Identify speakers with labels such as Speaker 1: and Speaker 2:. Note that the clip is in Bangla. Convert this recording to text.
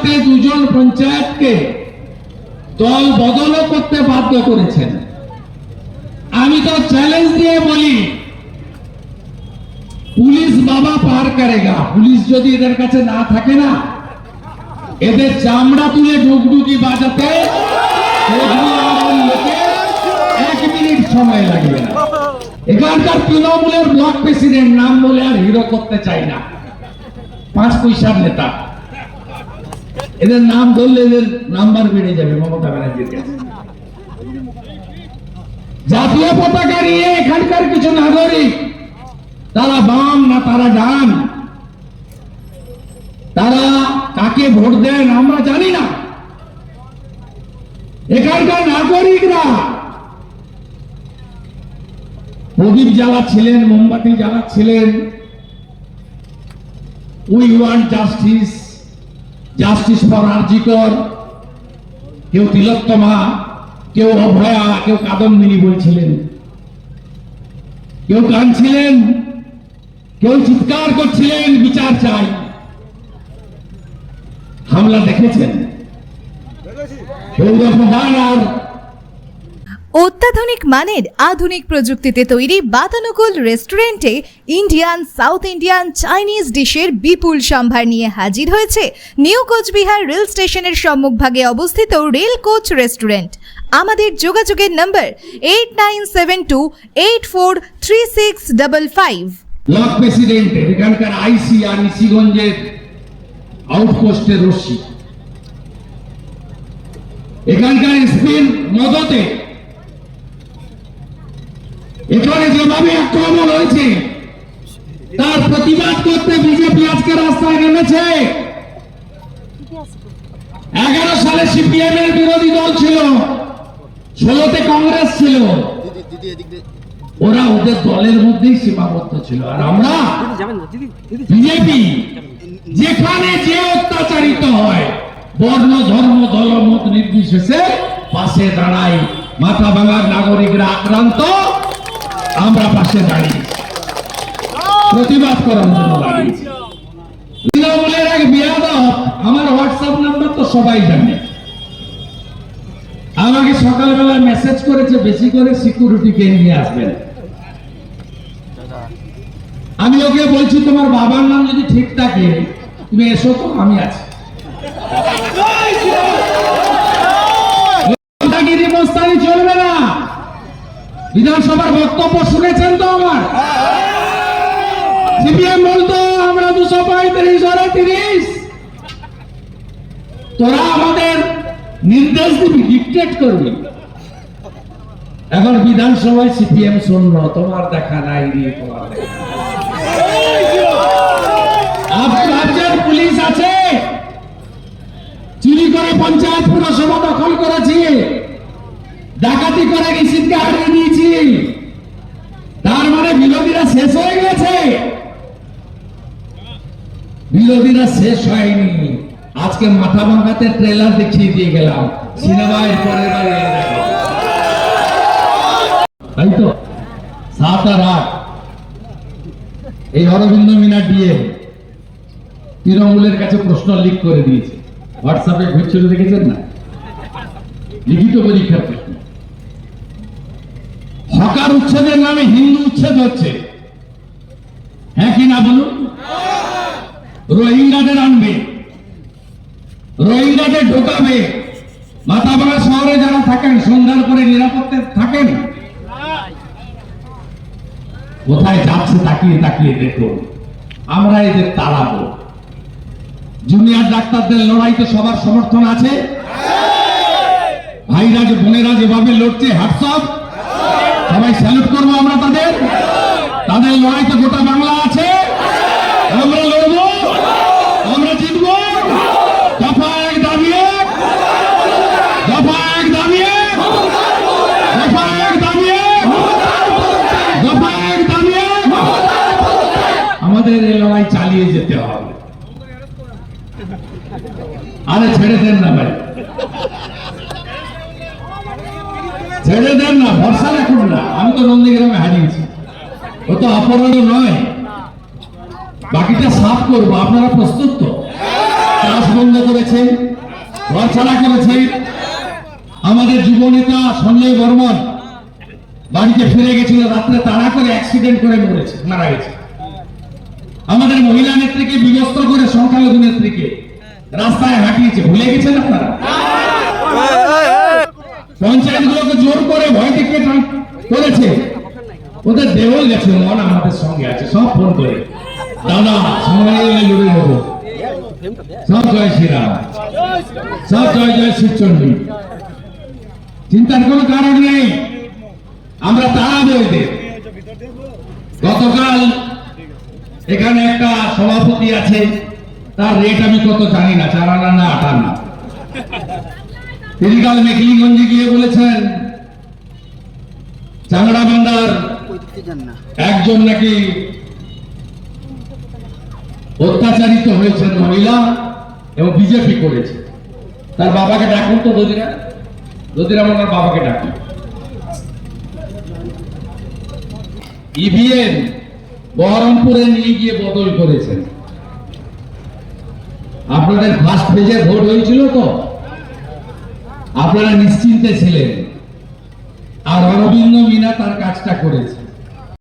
Speaker 1: বাংলাতে দুজন পঞ্চায়েতকে দল বদলও করতে বাধ্য করেছেন। আমি তো চ্যালেঞ্জ দিয়ে বলি, পুলিশ বাবা পার করেগা। পুলিশ যদি এদের কাছে না থাকে না, এদের চামড়া তুলে ডুগডুগি বাজাতে এক মিনিট সময় লাগবে না। এখানকার তৃণমূলের ব্লক প্রেসিডেন্ট নাম বলে আর হিরো করতে চাই না। পাঁচ পয়সার নেতা। এদের নাম ধরলে এদের নাম্বার বেড়ে যাবে, মমতা ব্যানার্জির কাছে। জাতীয় পতাকা নিয়ে এখানকার কিছু নাগরিক, তারা বাম না তারা ডান? তারা কাকে ভোট দেন আমরা জানি না। এখানকার নাগরিকরা প্রদীপ জ্বালাচ্ছিলেন, মোমবাতি জ্বালাচ্ছিলেন, we want justice justice for RG Kar. কেউ তিলোত্তমা কেউ অভয়া কেউ কাদম্বিনী বলছিলেন। কেউ কাঁদছিলেন কেউ চিৎকার করছিলেন বিচার চাই। হামলা দেখেছেন? সৌরভ প্রধান আর
Speaker 2: অত্যাধুনিক মানের আধুনিক প্রযুক্তিতে তৈরি বাতানুকূল রেস্টুরেন্টে ইন্ডিয়ান, সাউথ ইন্ডিয়ান, চাইনিজ ডিশের বিপুল সম্ভার নিয়ে হাজির হয়েছে নিউ কোচবিহার রেল স্টেশনের সম্মুখভাগে অবস্থিত রেল কোচ রেস্টুরেন্ট। আমাদের যোগাযোগের number eight nine seven two eight four three six double five.
Speaker 1: Block প্রেসিডেন্টের এখানকার আইসি আর আউটপোস্টের রশ্মি। এখানকার এসপির মদতে এখানে যেভাবে আক্রমণ হয়েছে, তার প্রতিবাদ করতে বিজেপি আজকে রাস্তায় নেমেছে। এগারো সালে সিপিএম এর বিরোধী দল ছিল, ষোলোতে কংগ্রেস ছিল। ওরা ওদের দলের মধ্যেই সীমাবদ্ধ ছিল। আর আমরা বিজেপি যেখানে যে অত্যাচারিত হয়, বর্ণ, ধর্ম, দলমত নির্বিশেষে পাশে দাঁড়ায় মাথা ভাঙার নাগরিকরা আক্রান্ত। আমরা পাশে দাঁড়িয়ে প্রতিবাদ করার জন্য তৃণমূলের এক বিয়াদব আমার হোয়াটসঅ্যাপ নাম্বার তো সবাই জানে। আমাকে সকালবেলা মেসেজ করেছে বেশি করে সিকিউরিটি কে নিয়ে আসবেন। আমি ওকে বলছি তোমার বাবার নাম যদি ঠিক থাকে তুমি এসো তো আমি আছি। চলবে বিধানসভার বক্তব্য শুনেছেন তো আমার? সিপিএম বলতো, আমরা দুশো পঁয়ত্রিশ ওরা তিরিশ। তোরা আমাদের নির্দেশ দিবি ডিকটেট করবি। এখন বিধানসভায় সিপিএম শূন্য তোমার দেখা নাই রে, তোমার দেখা নাই। আপনি ভাবছেন পুলিশ আছে। চুরি করে পঞ্চায়েত পুরসভা দখল করেছি। ডাকাতি করে রিসিদকে হারিয়ে দিয়েছি তার মানে বিরোধীরা শেষ হয়ে গেছে বিরোধীরা শেষ হয়নি। আজকে মাথা ভাঙাতে ট্রেলার দেখিয়ে দিয়ে গেলাম। সিনেমায় পরের বার তাই তো? সাত আর আট। এই অরবিন্দ মিনা দিয়ে তৃণমূলের কাছে প্রশ্ন লিক করে দিয়েছে। হোয়াটসঅ্যাপে ঘুরছিল, দেখেছেন না? লিখিত পরীক্ষার প্রশ্ন। হকার উচ্ছেদের নামে হিন্দু উচ্ছেদ হচ্ছে। হ্যাঁ কি না বলুন? রোহিঙ্গাদের আনবে। রোহিঙ্গাদের ঢোকাবে। মাথাভাঙা শহরে যারা থাকেন, সন্ধ্যার পরে নিরাপত্তা থাকেন। কোথায় যাচ্ছে তাকিয়ে তাকিয়ে দেখুন। আমরা এদের তাড়াবো। জুনিয়র ডাক্তারদের লড়াইতে সবার সমর্থন আছে? ভাইরা যে, বোনেরা যেভাবে লড়ছে হোয়াটসঅ্যাপ সবাই স্যালুট করব আমরা তাদের। তাদের লড়াইতে গোটা বাংলা আছে আমরা লড়বো আমরা জিতবো দফা এক দাবি এক দফা এক দাবি এক দফা এক দাবি এক দফা এক দাবি এক আমাদের এই লড়াই যেতে হবে আরে ছেড়ে দেন না ভাই ছেড়ে দেন না ভরসা রাখুন না আমি তো নন্দীগ্রামে হারিয়েছি ও তো অপরাধ নয় বাকিটা সাফ করব আপনারা প্রস্তুত তো ক্লাস বন্ধ করেছে ঘর করেছে আমাদের যুব নেতা সঞ্জয় বর্মন বাড়িতে ফিরে গেছিল রাত্রে তাড়া করে অ্যাক্সিডেন্ট করে মরেছে মারা গেছে আমাদের মহিলা নেত্রীকে বিবস্ত করে সংখ্যালঘু নেত্রীকে রাস্তায় হাঁটিয়েছে। ভুলে গেছেন আপনারা? পঞ্চায়েত গুলোকে জোর করে ভয় করেছে। ওদের গেছে মন আমাদের সঙ্গে আছে, সব ফোন করে। দাদা লড়ে সব জয় শ্রীরাম। সব জয় জয় চিন্তার কোনো কারণ নেই। আমরা তাড়াবো এদের গতকাল এখানে একটা সভাপতি আছে, তার রেট আমি কত জানি না, চার আনা না আট আনা। তিনি কাল মেকলিগঞ্জে গিয়ে বলেছেন চাংড়া বান্দার একজন নাকি অত্যাচারিত হয়েছেন মহিলা এবং বিজেপি করেছে। তার বাবাকে ডাকুন তো দদিরা দদিরা আমার বাবাকে ডাকুন ইভিএম বহরমপুরে নিয়ে গিয়ে বদল করেছেন। আপনাদের ফার্স্ট ফেজে ভোট হয়েছিল তো? আপনারা নিশ্চিন্তে ছিলেন। আর অরবিন্দ মিনা তার কাজটা করেছে।